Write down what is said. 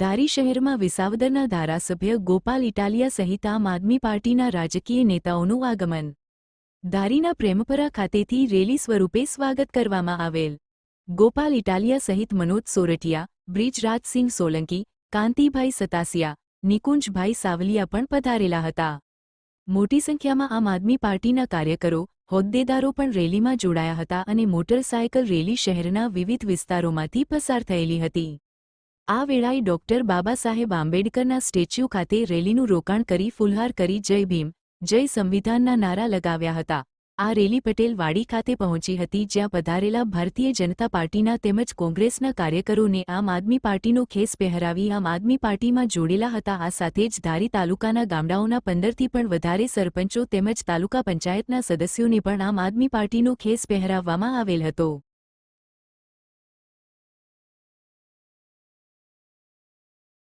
ધારી શહેરમાં વિસાવદરના ધારાસભ્ય ગોપાલ ઇટાલિયા સહિત આમ આદમી પાર્ટીના રાજકીય નેતાઓનું આગમન. ધારીના પ્રેમપરા ખાતેથી રેલી સ્વરૂપે સ્વાગત કરવામાં આવેલ. ગોપાલ ઇટાલિયા સહિત મનોજ સોરઠિયા બ્રિજરાજસિંહ સોલંકી, કાંતિભાઈ સતાસિયા, નિકુંજભાઈ સાવલિયા પણ પધારેલા હતા. મોટી સંખ્યામાં આમ આદમી પાર્ટીના કાર્યકરો, હોદ્દેદારો પણ રેલીમાં જોડાયા હતા અને મોટરસાયકલ રેલી શહેરના વિવિધ વિસ્તારોમાંથી પસાર થયેલી હતી. આ વેળાએ ડોક્ટર બાબા સાહેબ આંબેડકરના સ્ટેચ્યુ ખાતે રેલીનું રોકાણ કરી ફુલહાર કરી જય ભીમ, જય સંવિધાનના નારા લગાવ્યા હતા. આ રેલી પટેલ વાડી ખાતે પહોંચી હતી જ્યાં પધારેલા ભારતીય જનતા પાર્ટીના તેમજ કોંગ્રેસના કાર્યકરોને આમ આદમી પાર્ટીનો ખેસ પહેરાવી આમ આદમી પાર્ટીમાં જોડેલા હતા. આ સાથે જ ધારી તાલુકાના ગામડાઓના પંદરથી પણ વધારે સરપંચો તેમજ તાલુકા પંચાયતના સદસ્યોને પણ આમ આદમી પાર્ટીનો ખેસ પહેરાવવામાં આવેલ હતો.